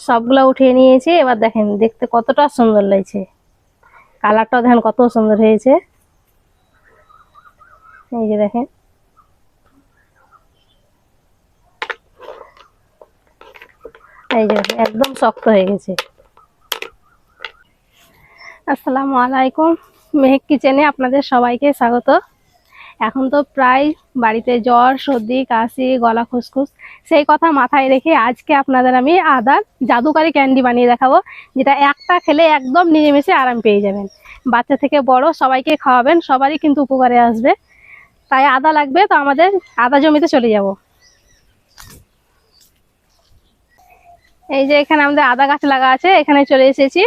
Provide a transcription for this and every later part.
সবগুলো উঠিয়ে নিয়েছি। এবার দেখেন, দেখতে কতটা সুন্দর লাগছে। কালারটাও দেখেন কত সুন্দর হয়েছে। এই যে দেখেন। এই যে একদম শক্ত হয়ে গেছে। আসসালামু আলাইকুম। মেহেক কিচেনে আপনাদের সবাইকে স্বাগত। এখন তো প্রায় বাড়িতে জ্বর, সর্দি, কাশি, গলা খুসখুস, সেই কথা মাথায় রেখে আজকে আপনাদের আমি আদার জাদুকারি ক্যান্ডি বানিয়ে দেখাবো, যেটা একটা খেলে একদম নিরামিষে আরাম পেয়ে যাবেন। বাচ্চা থেকে বড় সবাইকে খাওয়াবেন, সবারই কিন্তু উপকারে আসবে। তাই আদা লাগবে, তো আমাদের আদা জমিতে চলে যাব। এই যে এখানে আমাদের আদা গাছ লাগা আছে, এখানে চলে এসেছি।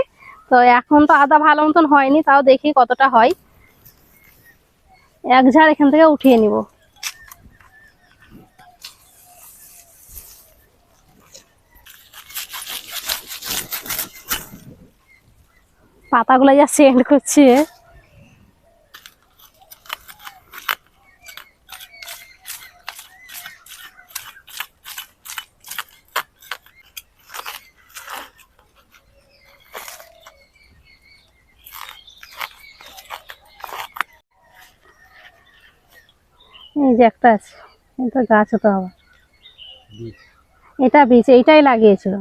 তো এখন তো আদা ভালো মতন হয়নি, তাও দেখি কতটা হয়। এক ঝাড় এখান থেকে উঠিয়ে নিব। পাতাগুলো যা সেন্ড করছে। এই যে একটা আছে এটা গাছ হতে হবে। এটা বীজ এইটাই লাগিয়েছিল।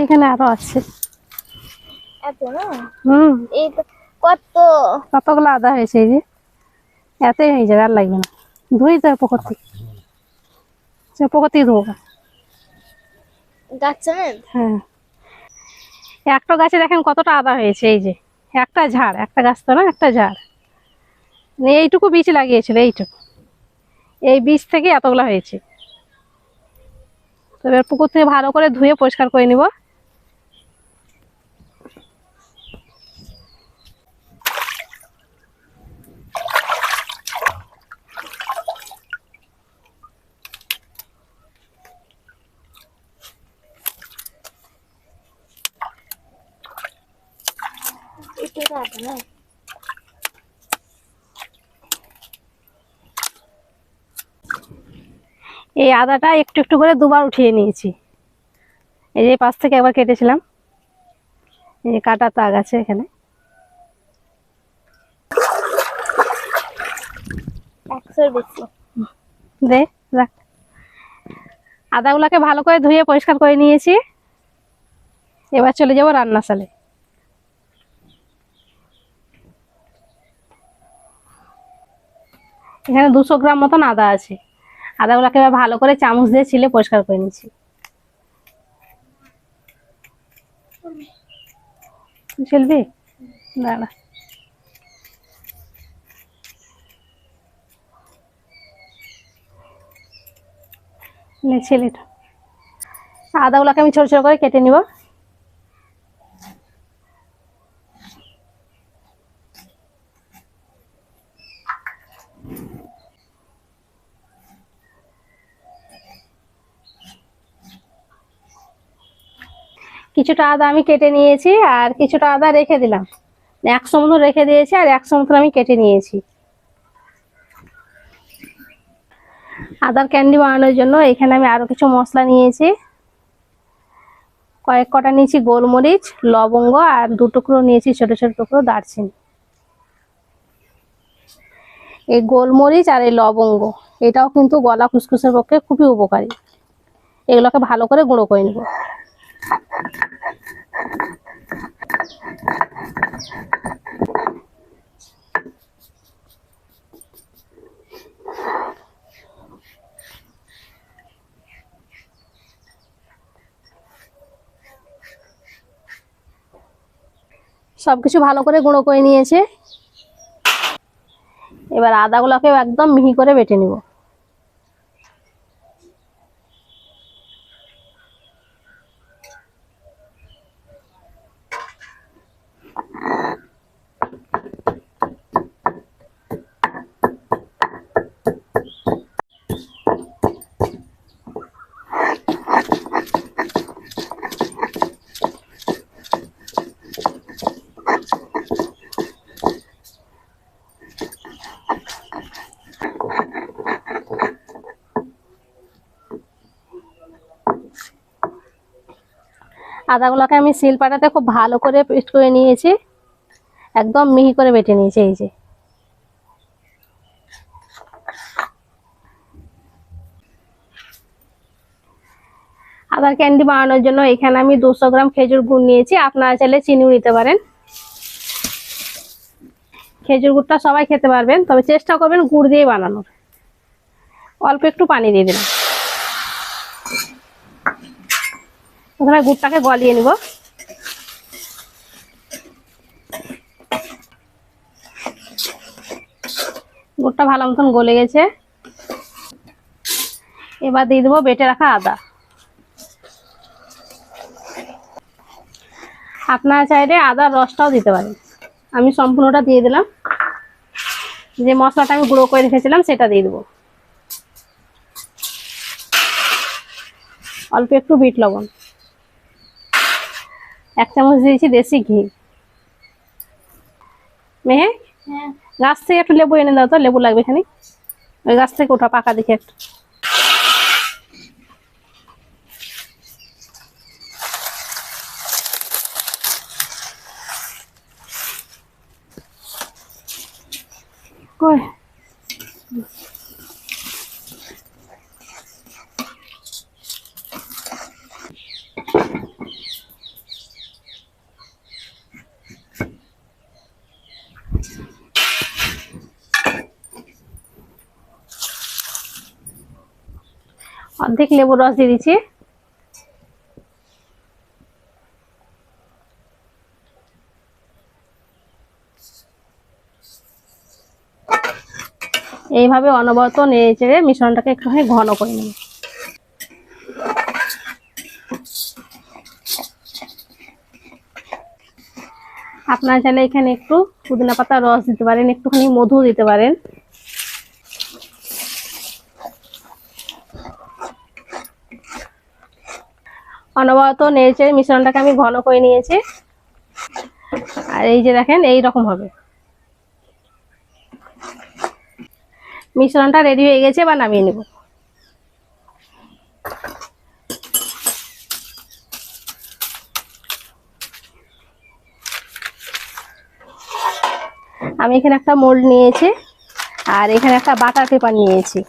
এখানে আরও আছে। এত না? হুম। এই কত? কতগুলো আদা হয়েছে এই যে? এতই হয়ে যাবে আর লাগবে না। ধুই তো পুকুর থেকে। সে পুকুর থেকে ধোবো। হ্যাঁ। একটা গাছে দেখেন কতটা আদা হয়েছে এই যে। একটা ঝাড় একটা গাছ তো না একটা ঝাড়। এইটুকু বীজ লাগিয়েছিল এইটুকু। এই বীজ থেকে এতগুলো হয়েছে। তবে পুকুর থেকে ভালো করে ধুয়ে পরিষ্কার করে নিব। এই আদাটা একটু একটু করে দুবার উঠিয়ে নিয়েছি। এই যে পাশ থেকে একবার কেটেছিলাম। এই কাটা তাগ আছে এখানে। দে রাখ। আদাগুলাকে ভালো করে ধুয়ে পরিষ্কার করে নিয়েছি। এবার চলে যাব রান্নাশালে। এখানে দুশো গ্রাম মতন আদা আছে। আদাগুলাকে এবার ভালো করে চামচ দিয়ে ছিলে পরিষ্কার করে নিচ্ছি। চলবি দাঁড়া। ছেলেটা আদাগুলোকে আমি ছোট ছোট করে কেটে নিব। কিছুটা আদা আমি কেটে নিয়েছি আর কিছুটা আদা রেখে দিলাম। একশো মতন রেখে দিয়েছি আর একশো মতন আমি কেটে নিয়েছি। আদার ক্যান্ডি বানানোর জন্য এখানে আমি আরও কিছু মশলা নিয়েছি। কয়েক কটা নিয়েছি গোলমরিচ, লবঙ্গ আর দু টুকরো নিয়েছি ছোট ছোট টুকরো দারচিনি। এই গোলমরিচ আর এই লবঙ্গ, এটাও কিন্তু গলা খুসখুসের পক্ষে খুবই উপকারী। এগুলোকে ভালো করে গুঁড়ো করে নেব। সবকিছু ভালো করে গুঁড়ো করে নিয়েছে। এবার আদাগুলোকে একদম মিহি করে বেটে নিব। আদাগুলোকে আমি শিল পাটাতে খুব ভালো করে পেস্ট করে নিয়েছি। একদম মিহি করে বেটে নিয়েছি, এই যে। আদার ক্যান্ডি বানানোর জন্য এখানে আমি দুশো গ্রাম খেজুর গুড় নিয়েছি, আপনারা চাইলে চিনিও নিতে পারেন। খেজুর গুড়টা সবাই খেতে পারবেন, তবে চেষ্টা করবেন গুড় দিয়ে বানানোর। অল্প একটু পানি দিয়ে দিলাম। প্রথমে গুড়টাকে গলিয়ে নিব। গুড়টা ভালো মতন গলে গেছে। এবার দিয়ে দেবো বেটে রাখা আদা। আপনারা চাইলে আদার রসটাও দিতে পারেন। আমি সম্পূর্ণটা দিয়ে দিলাম। যে মশলাটা আমি গুঁড়ো করে রেখেছিলাম, সেটা দিয়ে দেবো। অল্প একটু বিট লবণ। এক চামচ দিয়েছি দেশি ঘি। মেহে? হ্যাঁ। গাছ থেকে একটু লেবু এনে দাও তো লেবু লাগবে এখানে। ওই গাছ থেকে ওঠা পাকা দেখে একটু। কই অর্ধেক লেবুর রস দিয়ে দিচ্ছি। এইভাবে অনবরত নেড়ে চেড়ে মিশ্রণটাকে একটুখানি ঘন করে নেব। আপনারা চাইলে এখানে একটু পুদিনা পাতার রস দিতে পারেন, একটুখানি মধু দিতে পারেন। অনবরত নেড়েচেড়ে মিশ্রণটাকে আমি ঘন করে নিয়েছি। আর এই যে দেখেন, এই রকম হবে। মিশ্রণটা রেডি হয়ে গেছে বা নামিয়ে নেব। আমি এখানে একটা মোল্ড নিয়েছি, আর এখানে একটা বাটার পেপার নিয়েছি।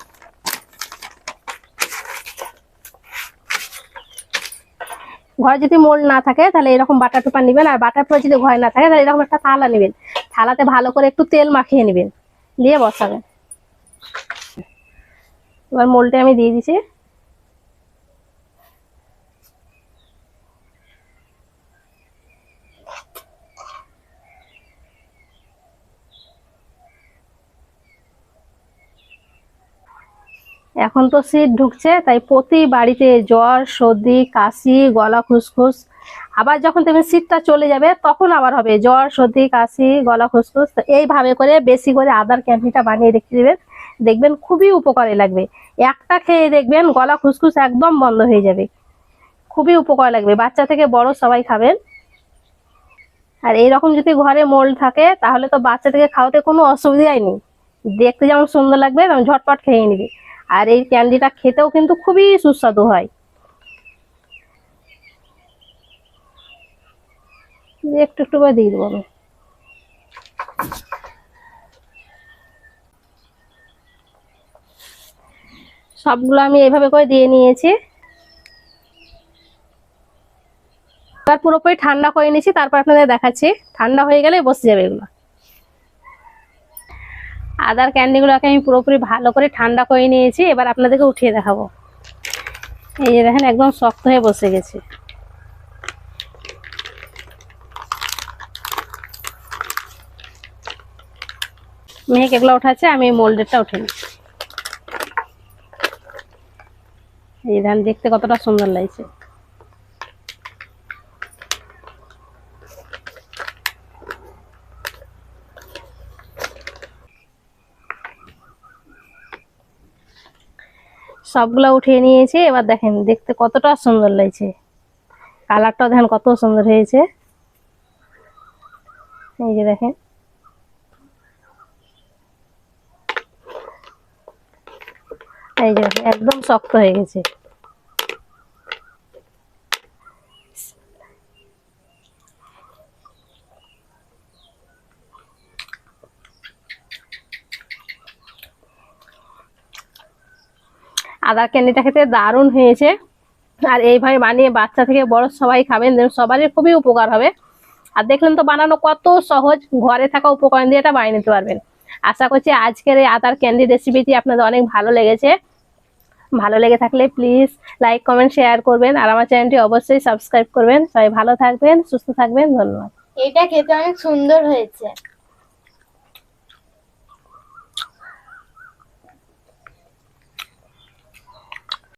ঘরে যদি মোল না থাকে, তাহলে এরকম বাটার পেপার নেবেন, আর বাটার পেপার যদি ঘরে না থাকে, তাহলে এরকম একটা থালা নেবেন। থালাতে ভালো করে একটু তেল মাখিয়ে নেবেন। দিয়ে বসাবেন। এবার মোলটা আমি দিয়ে দিচ্ছি এখন তো শীত ঢুকছে, তাই প্রতি বাড়িতে জ্বর, সর্দি, কাশি, গলা খুসখুস। আবার যখন তুমি শীতটা চলে যাবে, তখন আবার হবে জ্বর, সর্দি, কাশি, গলা খুসখুস। এইভাবে করে বেশি করে আদার ক্যান্ডিটা বানিয়ে রেখে দেবেন। দেখবেন খুবই উপকারে লাগবে। একটা খেয়ে দেখবেন গলা খুসখুস একদম বন্ধ হয়ে যাবে। খুবই উপকার লাগবে। বাচ্চা থেকে বড় সবাই খাবেন। আর এইরকম যদি ঘরে মোল্ড থাকে, তাহলে তো বাচ্চা থেকে খাওয়াতে কোনো অসুবিধাই নেই। দেখতে যেমন সুন্দর লাগবে, তেমন ঝটপট খেয়ে নিবে। আর এই ক্যান্ডিটা খেতেও কিন্তু খুবই সুস্বাদু হয়। একটু একটু করে দিয়ে দেবো আমি। সবগুলো আমি এইভাবে করে দিয়ে নিয়েছি। এবার পুরোপুরি ঠান্ডা করে নিয়েছি, তারপর আপনাদের দেখাচ্ছি। ঠান্ডা হয়ে গেলে বসে যাবে এগুলো। আদার ক্যান্ডিগুলোকে আমি পুরোপুরি ভালো করে ঠান্ডা করে নিয়েছি, এবার আপনাদেরকে উঠিয়ে দেখাবো। এই যে দেখেন, একদম শক্ত হয়ে বসে গেছে। মেঘ এগুলো উঠাচ্ছে, আমি মোল্ডেরটা উঠে নিচ্ছি এই ধান দেখতে কতটা সুন্দর লাগছে। সবগুলো উঠিয়ে নিয়েছে। এবার দেখেন, দেখতে কতটা সুন্দর লাগছে। কালারটাও দেখেন কত সুন্দর হয়েছে। এই যে দেখেন। এই যে একদম শক্ত হয়ে গেছে। আদার ক্যান্ডিটা খেতে দারুণ হয়েছে। আর এইভাবে বানিয়ে বাচ্চা থেকে বড় সবাই খাবেন সবারই খুবই উপকার হবে। আর দেখলেন তো বানানো কত সহজ, ঘরে থাকা উপকরণ দিয়ে এটা বানিয়ে নিতে পারবেন। আশা করছি আজকের এই আদার ক্যান্ডি রেসিপিটি আপনাদের অনেক ভালো লেগেছে। ভালো লেগে থাকলে প্লিজ লাইক কমেন্ট শেয়ার করবেন, আর আমার চ্যানেলটি অবশ্যই সাবস্ক্রাইব করবেন। সবাই ভালো থাকবেন, সুস্থ থাকবেন, ধন্যবাদ। এটা খেতে অনেক সুন্দর হয়েছে।